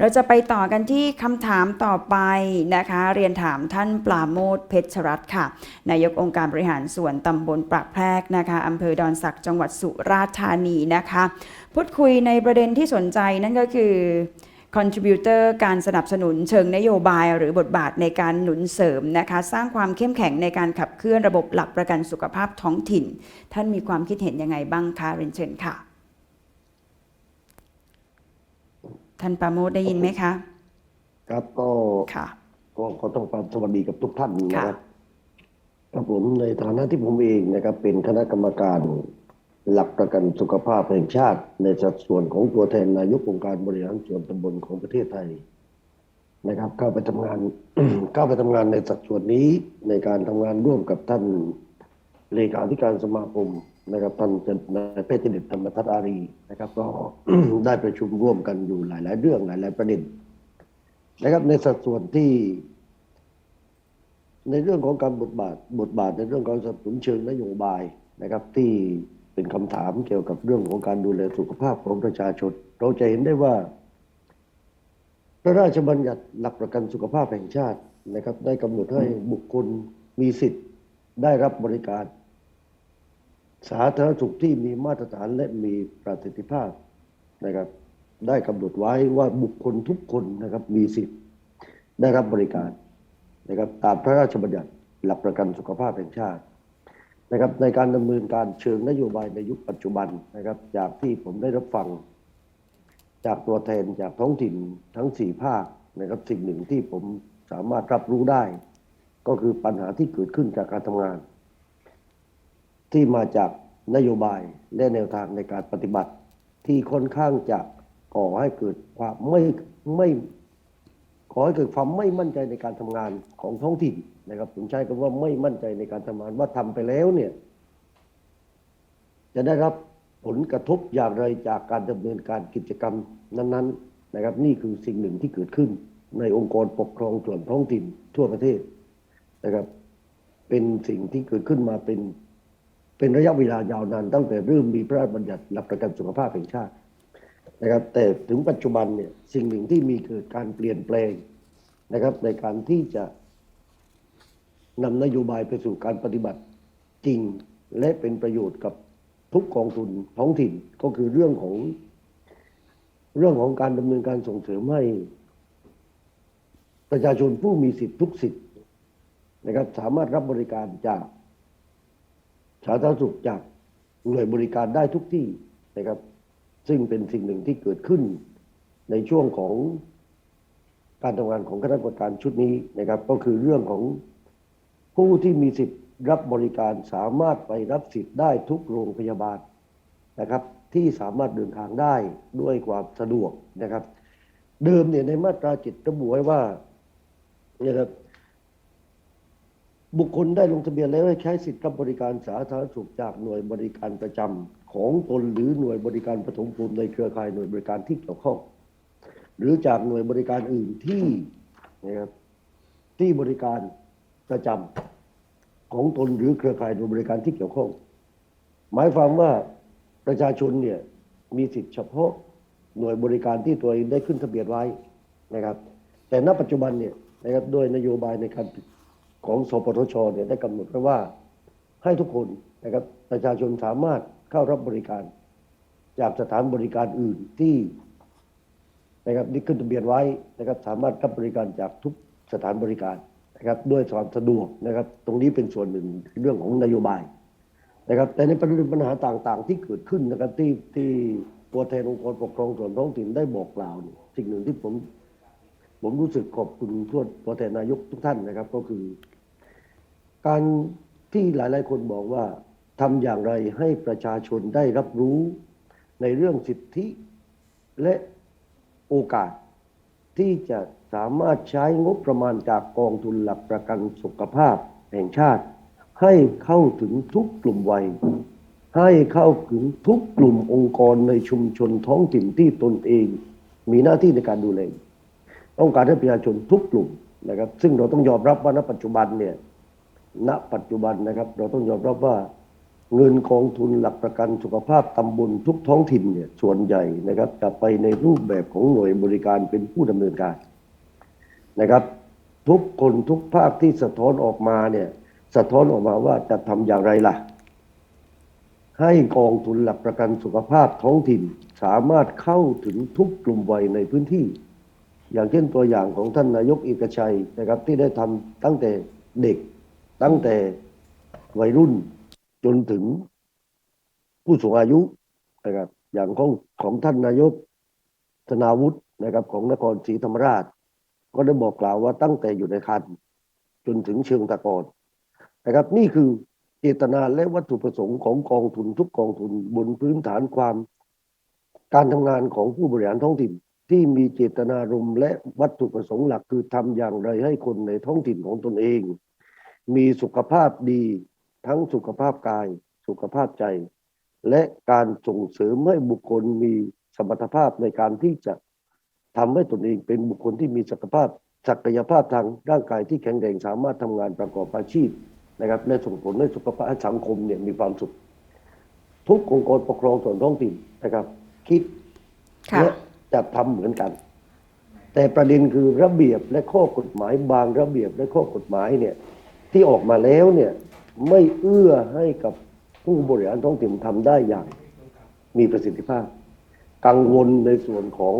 เราจะไปต่อกันที่คำถามต่อไปนะคะ เรียนถามท่านปราโมทเพชรรัตน์ค่ะ นายกองค์การบริหารส่วนตำบลปากแพรกนะคะอำเภอดอนสักจังหวัดสุราษฎร์ธานีนะคะ พูดคุยในประเด็นที่สนใจนั่นก็คือคอนทริบิวเตอร์การสนับสนุนเชิงนโยบายหรือบทบาทในการหนุนเสริมนะคะ สร้างความเข้มแข็งในการขับเคลื่อนระบบหลักประกันสุขภาพท้องถิ่น ท่านมีความคิดเห็นยังไงบ้างคะเรียนเชิญค่ะ ท่านปราโมทได้ยินไหมคะ ครับก็ค่ะ ก็ขอต้องความสวัสดีกับทุกท่านนะคค่ะรับครับผมในฐานะที่ผมเองนะครับ เป็นคณะกรรมการหลักประกันสุขภาพแห่งชาติ ในสัดส่วนของตัวแทนนายกองค์การบริหารส่วนตำบลของประเทศไทยนะครับเข้าไปทำงานเข้าไปทำงานในสัดส่วนนี้ในการทำงานร่วมกับท่านเลขาธิการสมาคม นะครับท่านนายแพทย์เดชธรรมทัตอารีนะครับ ก็ได้ประชุมร่วมกันอยู่หลาย ๆ เรื่องหลาย ๆ ประเด็นนะครับในสัดส่วนที่ ในเรื่องของการบทบาทบทบาทในเรื่องของสนับสนุนเชิงนโยบายนะครับ ที่เป็นคำถามเกี่ยวกับเรื่องของการดูแลสุขภาพของประชาชน เราจะเห็นได้ว่า พระราชบัญญัติหลักประกันสุขภาพแห่งชาตินะครับ ได้กำหนดให้บุคคลมีสิทธิ์ได้รับบริการ สาธารณสุขที่มีมาตรฐานและมีประสิทธิภาพนะครับ ได้กำหนดไว้ว่าบุคคลทุกคนนะครับมีสิทธิ์ได้รับบริการนะครับตามพระราชบัญญัติหลักประกันสุขภาพแห่งชาตินะครับในการดำเนินการเชิงนโยบายในยุคปัจจุบันนะครับ จากที่ผมได้รับฟัง จากตัวแทนจากท้องถิ่นทั้งสี่ภาคนะครับสิ่งหนึ่งที่ผมสามารถรับรู้ได้ ก็คือปัญหาที่เกิดขึ้นจากการทำงาน ที่มาจากนโยบายและแนวทางในการปฏิบัติ ที่ค่อนข้างจะก่อให้เกิดความไม่ไม่ขอให้เกิดความไม่มั่นใจในการทำงานของท้องถิ่นนะครับผมใช้คำว่าไม่มั่นใจในการทำงานว่าทำไปแล้วเนี่ยจะได้รับผลกระทบอย่างไรจากการดำเนินการกิจกรรมนั้น ๆ นะครับ นี่คือสิ่งหนึ่งที่เกิดขึ้น ในองค์กรปกครองส่วนท้องถิ่นทั่วประเทศนะครับ เป็นสิ่งที่เกิดขึ้นมาเป็น เป็นระยะเวลายาวนานตั้งแต่เริ่มมีพระราชบัญญัติหลักประกันสุขภาพแห่งชาตินะครับ แต่ถึงปัจจุบันเนี่ยสิ่งหนึ่งที่มีเกิดการเปลี่ยนแปลงนะครับ ในการที่จะนำนโยบายไปสู่การปฏิบัติจริงและเป็นประโยชน์กับทุกกองทุนท้องถิ่นก็คือเรื่องของเรื่องของการดำเนินการส่งเสริมให้ประชาชนผู้มีสิทธิทุกสิทธิ์นะครับ สามารถรับบริการจาก สาธารณสุขจากหน่วยบริการได้ทุกที่นะครับ ซึ่งเป็นสิ่งหนึ่งที่เกิดขึ้น ในช่วงของการทำงานของคณะกรรมการชุดนี้นะครับ ก็คือเรื่องของผู้ที่มีสิทธิ์รับบริการสามารถไปรับสิทธิ์ได้ทุกโรงพยาบาลนะครับ ที่สามารถเดินทางได้ด้วยความสะดวกนะครับ เดิมเนี่ยในมาตราจิตระบุไว้ว่านะครับ บุคคลได้ลงทะเบียนแล้วให้ใช้สิทธิ์รับบริการสาธารณสุขจากหน่วยบริการประจำของตนหรือหน่วยบริการปฐมภูมิในเครือข่ายหน่วยบริการที่เกี่ยวข้อง หรือจากหน่วยบริการอื่นที่นะครับที่บริการประจำของตนหรือเครือข่ายหน่วยบริการที่เกี่ยวข้อง หมายความว่าประชาชนเนี่ยมีสิทธิเฉพาะหน่วยบริการที่ตัวเองได้ขึ้นทะเบียนไว้นะครับ แต่ณปัจจุบันเนี่ยนะครับโดยนโยบายในการ ของสปทชเนี่ยได้กำหนดไว้ว่า ให้ทุกคนนะครับประชาชนสามารถเข้ารับบริการ จากสถานบริการอื่นที่นะครับที่ขึ้นทะเบียนไว้นะครับ สามารถรับบริการจากทุกสถานบริการนะครับ ด้วยความสะดวกนะครับ ตรงนี้เป็นส่วนหนึ่งเรื่องของนโยบายนะครับ แต่ในประเด็นปัญหาต่างๆ ที่เกิดขึ้นนะครับที่ที่ตัวแทนองค์กรปกครองส่วนท้องถิ่นได้บอกกล่าว สิ่งหนึ่งที่ผม ผมรู้สึกขอบคุณทั่วตัวแทนนายกทุกท่านนะครับ ก็คือ การที่หลาย ๆ คนบอกว่าทำอย่างไรให้ประชาชนได้รับรู้ในเรื่องสิทธิและโอกาส ที่จะสามารถใช้งบประมาณจากกองทุนหลักประกันสุขภาพแห่งชาติ ให้เข้าถึงทุกกลุ่มวัย ให้เข้าถึงทุกกลุ่มองค์กรในชุมชนท้องถิ่นที่ตนเอง มีหน้าที่ในการดูแล ต้องการให้ประชาชนทุกกลุ่มนะครับ ซึ่งเราต้องยอมรับว่าณปัจจุบันเนี่ยณปัจจุบันนะครับ เราต้องยอมรับว่าเงินกองทุนหลักประกันสุขภาพตำบลทุกท้องถิ่นเนี่ยส่วนใหญ่นะครับ จะไปในรูปแบบของหน่วยบริการเป็นผู้ดำเนินการนะครับ ทุกคนทุกภาคที่สะท้อนออกมาเนี่ยสะท้อนออกมาว่าจะทำอย่างไรล่ะ ให้กองทุนหลักประกันสุขภาพท้องถิ่นสามารถเข้าถึงทุกกลุ่มวัยในพื้นที่ อย่างเช่นตัวอย่างของท่านนายกเอกชัยนะครับที่ได้ทำตั้งแต่เด็ก ตั้งแต่วัยรุ่นจนถึงผู้สูงอายุนะครับอย่างของของท่านนายกธนาวุฒินะครับของนครศรีธรรมราช ก็ได้บอกกล่าวว่าตั้งแต่อยู่ในคันจนถึงเชิงตะกอนนะครับนี่คือเจตนาและวัตถุประสงค์ของกองทุนทุกกองทุนบนพื้นฐานความ การทำงานของผู้บริหารท้องถิ่น ที่มีเจตนารมณ์และวัตถุประสงค์หลักคือทำอย่างไรให้คนในท้องถิ่นของตนเอง มีสุขภาพดีทั้งสุขภาพกาย สุขภาพใจ และการส่งเสริมให้บุคคลมีสมรรถภาพในการที่จะทำให้ตนเองเป็นบุคคลที่มีศักยภาพศักยภาพทางร่างกายที่แข็งแรงสามารถทำงานประกอบอาชีพนะครับและส่งผลให้สุขภาพสังคมเนี่ยมีความสุข ทุกองค์กรปกครองส่วนท้องถิ่นนะครับ คิดและ จะทำเหมือนกัน แต่ประเด็นคือระเบียบและข้อกฎหมายบางระเบียบและข้อกฎหมายเนี่ยที่ออกมาแล้วเนี่ยไม่เอื้อให้กับผู้บริหารท้องถิ่นทำได้อย่างมีประสิทธิภาพ กังวลในส่วนของ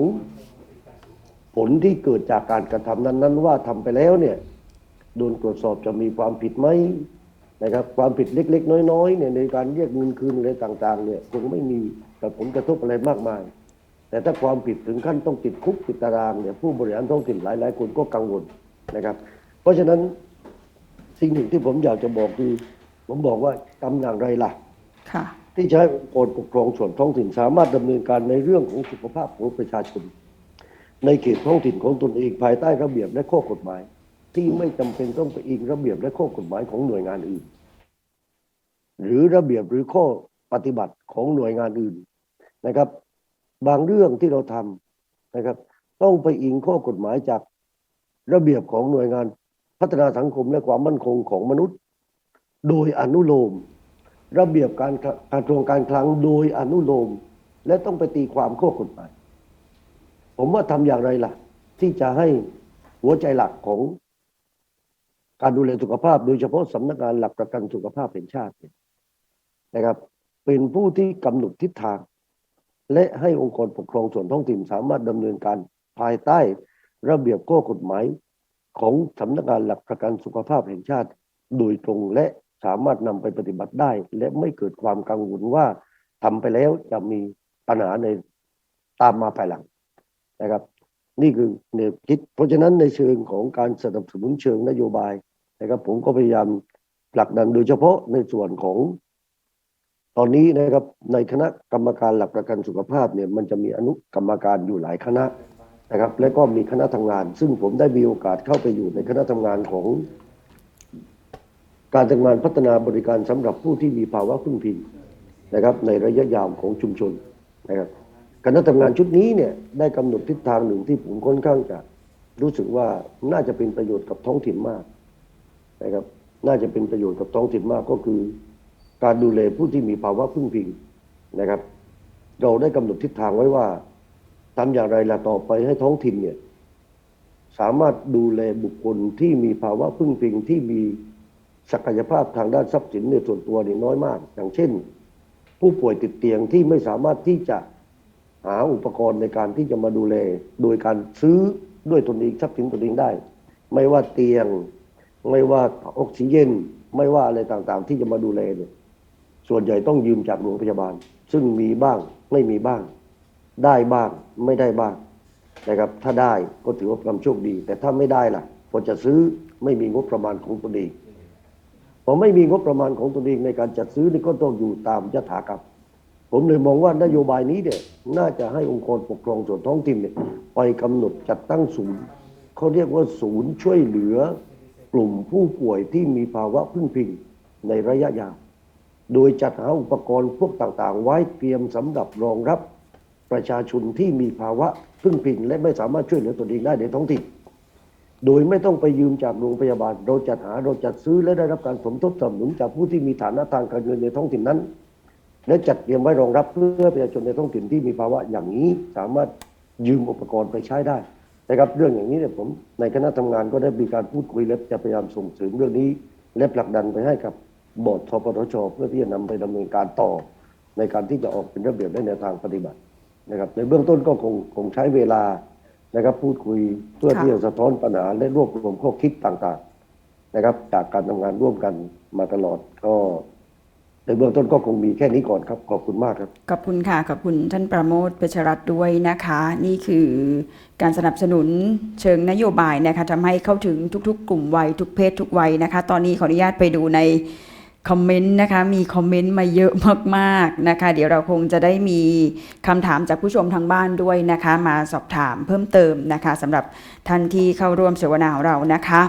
ผลที่เกิดจากการกระทำนั้นๆว่าทำไปแล้วเนี่ยโดนตรวจสอบจะมีความผิดไหมนะครับความผิดเล็ก ๆ น้อยๆเนี่ยในการเรียกเงินคืนอะไรต่าง ๆ เนี่ยคงไม่มีแต่ผลกระทบอะไรมากมาย แต่ถ้าความผิดถึงขั้นต้องติดคุกติดตารางเนี่ยผู้บริหารท้องถิ่นหลาย ๆ คนก็กังวลนะครับ เพราะฉะนั้นสิ่งหนึ่งที่ผมอยากจะบอกคือ ผมบอกว่าทำอย่างไรล่ะค่ะที่จะให้องค์กรปกครองส่วนท้องถิ่นสามารถดำเนินการในเรื่องของสุขภาพของประชาชน ในเขตท้องถิ่นของตนเองภายใต้ระเบียบและข้อกฎหมาย ที่ไม่จำเป็นต้องไปอิงระเบียบและข้อกฎหมายของหน่วยงานอื่น หรือระเบียบหรือข้อปฏิบัติของหน่วยงานอื่นนะครับ บางเรื่องที่เราทำนะครับ ต้องไปอิงข้อกฎหมายจากระเบียบของหน่วยงานพัฒนาสังคมและความมั่นคงของมนุษย์ โดยอนุโลม ระเบียบการการทรวงการคลังโดยอนุโลม และต้องไปตีความข้อกฎหมาย ผมว่าทำอย่างไรล่ะ ที่จะให้หัวใจหลักของการดูแลสุขภาพ โดยเฉพาะสำนักงานหลักประกันสุขภาพแห่งชาตินะครับ เป็นผู้ที่กำหนดทิศทาง และให้องค์กรปกครองส่วนท้องถิ่นสามารถดำเนินการภายใต้ระเบียบข้อกฎหมายของสำนักงานหลักประกันสุขภาพแห่งชาติ โดยตรงและสามารถนำไปปฏิบัติได้ และไม่เกิดความกังวลว่าทำไปแล้วจะมีปัญหาในตามมาภายหลังนะครับ นี่คือแนวคิด เพราะฉะนั้นในเชิงของการสนับสนุนเชิงนโยบายนะครับผมก็พยายามผลักดันโดยเฉพาะในส่วนของ ตอนนี้นะครับในคณะกรรมการหลักประกันสุขภาพเนี่ยมันจะมีอนุกรรมการอยู่หลายคณะนะครับ และก็มีคณะทำงาน ซึ่งผมได้มีโอกาสเข้าไปอยู่ในคณะทำงานของ การทำงานพัฒนาบริการสำหรับผู้ที่มีภาวะพึ่งพิงนะครับ ในระยะยาวของชุมชนนะครับคณะทำงานชุดนี้เนี่ยได้กำหนดทิศทางหนึ่งที่ผมค่อนข้างจะรู้สึกว่าน่าจะเป็นประโยชน์กับท้องถิ่นมากนะครับ น่าจะเป็นประโยชน์กับท้องถิ่นมากก็คือ การดูแลผู้ที่มีภาวะพึ่งพิงนะครับ เราได้กำหนดทิศทางไว้ว่าทำอย่างไรล่ะต่อไปให้ท้องถิ่นเนี่ยสามารถดูแลบุคคลที่มีภาวะพึ่งพิงที่มีศักยภาพทางด้านทรัพย์สินในส่วนตัวนี่น้อยมาก อย่างเช่น ผู้ป่วยติดเตียงที่ไม่สามารถที่จะหาอุปกรณ์ในการที่จะมาดูแล โดยการซื้อด้วยตนเองทรัพย์สินตนเองได้ ไม่ว่าเตียง ไม่ว่าออกซิเจนไม่ว่าอะไรต่างๆ ที่จะมาดูแลเนี่ย ส่วนใหญ่ต้องยืมจากโรงพยาบาล ซึ่งมีบ้างไม่มีบ้าง ได้บ้างไม่ได้บ้างนะครับ ถ้าได้ก็ถือว่าความโชคดี แต่ถ้าไม่ได้ล่ะพอจะซื้อไม่มีงบประมาณของตนเองพอไม่มีงบประมาณของตนเองในการจัดซื้อนี่ก็ต้องอยู่ตามยถากรรมผมเลยมองว่านโยบายนี้เนี่ยน่าจะให้องค์กรปกครองส่วนท้องถิ่นเนี่ยไปกำหนดจัดตั้งศูนย์เขาเรียกว่าศูนย์ช่วยเหลือกลุ่มผู้ป่วยที่มีภาวะพึ่งพิงในระยะยาว โดยจัดหาอุปกรณ์พวกต่างๆ ไว้เตรียมสำหรับรองรับประชาชนที่มีภาวะพึ่งพิงและไม่สามารถช่วยเหลือตนเองได้ในท้องถิ่น โดยไม่ต้องไปยืมจากโรงพยาบาล เราจัดหาเราจัดซื้อและได้รับการสมทบสนับสนุนจากผู้ที่มีฐานะทางการเงินในท้องถิ่นนั้น และจัดเตรียมไว้รองรับเพื่อประชาชนในท้องถิ่นที่มีภาวะอย่างนี้สามารถยืมอุปกรณ์ไปใช้ได้นะครับเรื่องอย่างนี้เนี่ยผมในคณะทำงานก็ได้มีการพูดคุยและจะพยายามส่งเสริมเรื่องนี้ และผลักดันไปให้กับ บอร์ดทปทชเพื่อที่จะนำไปดำเนินการต่อ ในการที่จะออกเป็นระเบียบและแนวทางปฏิบัตินะครับ ในเบื้องต้นก็คงคงใช้เวลานะครับ พูดคุยเพื่อที่จะสะท้อนปัญหาและรวบรวมข้อคิดต่างๆนะครับ จากการทำงานร่วมกันมาตลอดก็ในเบื้องต้นก็คงมีแค่นี้ก่อนครับ ขอบคุณมากครับ ขอบคุณค่ะ ขอบคุณท่านประโมทเพชรรัตน์ด้วยนะคะ นี่คือการสนับสนุนเชิงนโยบายนะคะทำให้เข้าถึงทุก ๆ กลุ่มวัยทุกเพศทุกวัยนะคะ ตอนนี้ขออนุญาตไปดูใน คอมเมนต์นะคะ มีคอมเมนต์มาเยอะมากๆนะคะ เดี๋ยวเราคงจะได้มีคำถามจากผู้ชมทางบ้านด้วยนะคะ มาสอบถามเพิ่มเติมนะคะสำหรับท่านที่เข้าร่วมเสวนาของเรานะคะ